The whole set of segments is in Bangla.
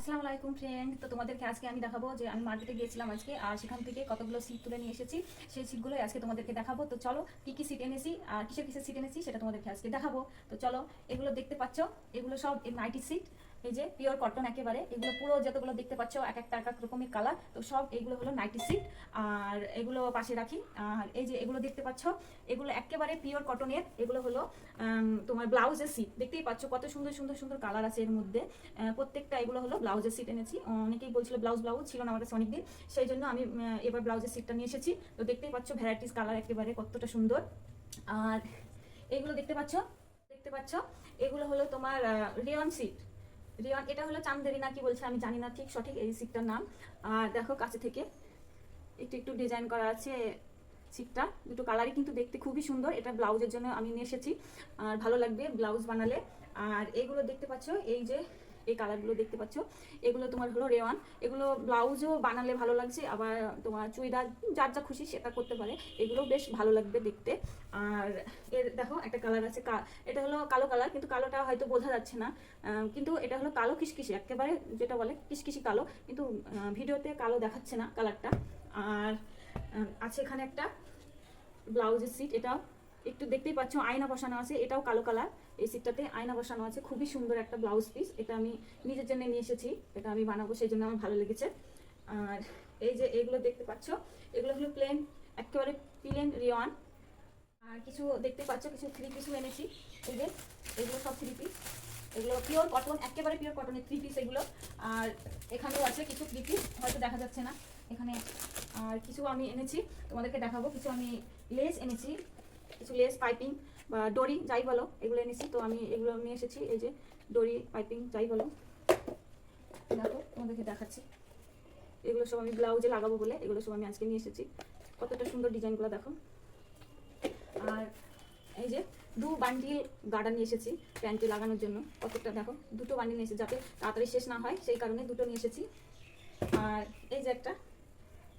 আসসালামু আলাইকুম ফ্রেন্ড তো তোমাদেরকে আজকে আমি দেখাবো যে আমি মার্কেটে গিয়েছিলাম আজকে, আর সেখান থেকে কতগুলো সিট তুলে নিয়ে এসেছি, সেই সিটগুলোই আজকে তোমাদেরকে দেখাবো। তো চলো, কী কী সিট এনেছি, আর কিসের কিসের সিট এনেছি সেটা তোমাদেরকে আজকে দেখাবো। তো চলো, এগুলো দেখতে পাচ্ছ, এগুলো সব নাইটি সিট এই যে পিওর কটন একেবারে, এগুলো পুরো যতগুলো দেখতে পাচ্ছ, এক একটা, এক এক রকমের কালার তো সব এগুলো হলো নাইটি সিট আর এগুলো পাশে রাখি। আর এই যে এগুলো দেখতে পাচ্ছ, এগুলো একেবারে পিওর কটনের এগুলো হলো তোমার ব্লাউজের সিট দেখতেই পাচ্ছ কত সুন্দর সুন্দর সুন্দর কালার আছে এর মধ্যে। প্রত্যেকটা এগুলো হলো ব্লাউজের সিট এনেছি। অনেকেই বলছিল ব্লাউজ ব্লাউজ ছিল না আমার কাছে অনেকদিন। সেই জন্য আমি এবার ব্লাউজের সিটটা নিয়ে এসেছি। তো দেখতেই পাচ্ছ ভ্যারাইটিস কালার একেবারে কতটা সুন্দর। আর এগুলো দেখতে পাচ্ছ দেখতে পাচ্ছ, এগুলো হলো তোমার রেয়ন সিট রেয়ন, এটা হলো চান্দেরি না কি বলছে আমি জানি না ঠিক সঠিক এই সিকটার নাম। আর দেখো কাছে থেকে একটু একটু ডিজাইন করা আছে সিটটা দুটো কালারই কিন্তু দেখতে খুবই সুন্দর, এটা ব্লাউজের জন্য আমি নিয়ে এসেছি। আর ভালো লাগবে ব্লাউজ বানালে। আর এগুলো দেখতে পাচ্ছ, এই যে এই কালারগুলো দেখতে পাচ্ছ। এগুলো তোমার হলো রেওয়ান। এগুলো ব্লাউজও বানালে ভালো লাগছে, আবার তোমার চুড়িদার, যার যা খুশি সেটা করতে পারে। এগুলো বেশ ভালো লাগবে দেখতে। আর এর দেখো, একটা কালার আছে এটা হলো কালো কালার, কিন্তু কালোটা হয়তো বোঝা যাচ্ছে না। কিন্তু এটা হলো কালো কিসকিসি একেবারে যেটা বলে কিসকিসি কালো। কিন্তু ভিডিওতে কালো দেখাচ্ছে না কালারটা। আর আছে এখানে একটা ব্লাউজের সিট এটাও একটু দেখতেই পাচ্ছ, আয়না বসানো আছে, এটাও কালো কালার। এই সিটটাতে আয়না বসানো আছে, খুবই সুন্দর একটা ব্লাউজ পিস এটা আমি নিজের জন্য নিয়ে এসেছি, এটা আমি বানাবো, সেই জন্য আমার ভালো লেগেছে। আর এই যে এগুলো দেখতে পাচ্ছ, এগুলো হলো প্লেন একেবারে প্লেন রিওয়ান আর কিছু দেখতে পাচ্ছ, কিছু থ্রি পিসও এনেছি। এই যে, এগুলো সব থ্রি পিস এগুলো পিওর কটন একেবারে পিওর কটনের থ্রি পিস এগুলো। আর এখানেও আছে কিছু থ্রি পিস হয়তো দেখা যাচ্ছে না। এখানে আর কিছু আমি এনেছি, তোমাদেরকে দেখাবো। কিছু আমি লেস এনেছি কিছু লেস পাইপিং বা ডরি যাই বলো, এগুলো এনেছি, তো আমি এগুলো নিয়ে এসেছি, এই যে ডরি পাইপিং যাই বলো। দেখো, তোমাদেরকে দেখাচ্ছি। এগুলো সব আমি ব্লাউজে লাগাবো বলে, এগুলো সব আমি আজকে নিয়ে এসেছি। কতটা সুন্দর ডিজাইনগুলো দেখো। আর এই যে দু বান্ডিল গার্ডার নিয়ে এসেছি, প্যান্টে লাগানোর জন্য। কতটা দেখো, দুটো বান্ডিল নিয়ে এসেছি, যাতে তাড়াতাড়ি শেষ না হয়, সেই কারণে দুটো নিয়ে এসেছি। আর এই যে একটা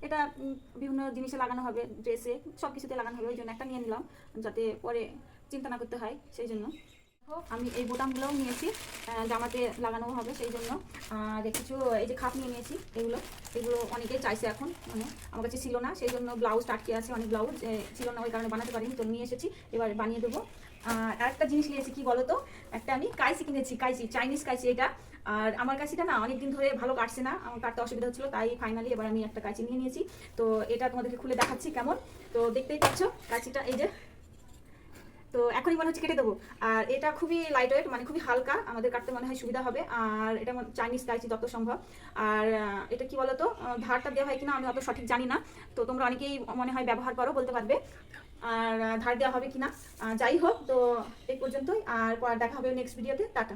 এটা বিভিন্ন জিনিসে লাগানো হবে ড্রেসে সব কিছুতে লাগানো হবে, ওই জন্য একটা নিয়ে নিলাম, যাতে পরে চিন্তা না করতে হয়, সেই জন্য। আমি এই বোতামগুলোও নিয়েছি জামাতে লাগানো হবে সেই জন্য। আর কিছু, এই যে খাপ নিয়ে নিয়েছি, এগুলো এগুলো অনেকেই চাইছে এখন মানে আমার কাছে ছিল না, সেই জন্য ব্লাউজ আটকে আছে, অনেক ব্লাউজ ছিল না, ওই কারণে বানাতে পারিনি, তো নিয়ে এসেছি, এবার বানিয়ে দেবো। আর একটা জিনিস নিয়েছি, কি বলো তো একটা আমি কাইসি কিনেছি, কাইসি, চাইনিজ কাইসি এটা। আর আমার কাছিটা না অনেকদিন ধরে ভালো কাটছে না, আমার কাটতে অসুবিধা হচ্ছিল, তাই ফাইনালি এবার আমি একটা কাঁচি নিয়ে নিয়েছি। তো এটা তোমাদেরকে খুলে দেখাচ্ছি কেমন। তো দেখতেই পাচ্ছ কাঁচিটা এই যে তো এখনই মনে হচ্ছে কেটে দেবো। আর এটা খুবই লাইট ওয়েট মানে খুবই হালকা, আমাদের কাটতে মনে হয় সুবিধা হবে। আর এটা চাইনিজ কাইছি যত সম্ভব। আর এটা কি বলতো ধারটা দেওয়া হয় কিনা আমি অত সঠিক জানি না। তো তোমরা অনেকেই মনে হয় ব্যবহার করো, বলতে পারবে। আর ধার দেওয়া হবে কিনা। যাই হোক, তো এই পর্যন্তই। আর দেখা হবে নেক্সট ভিডিওতে টাটা।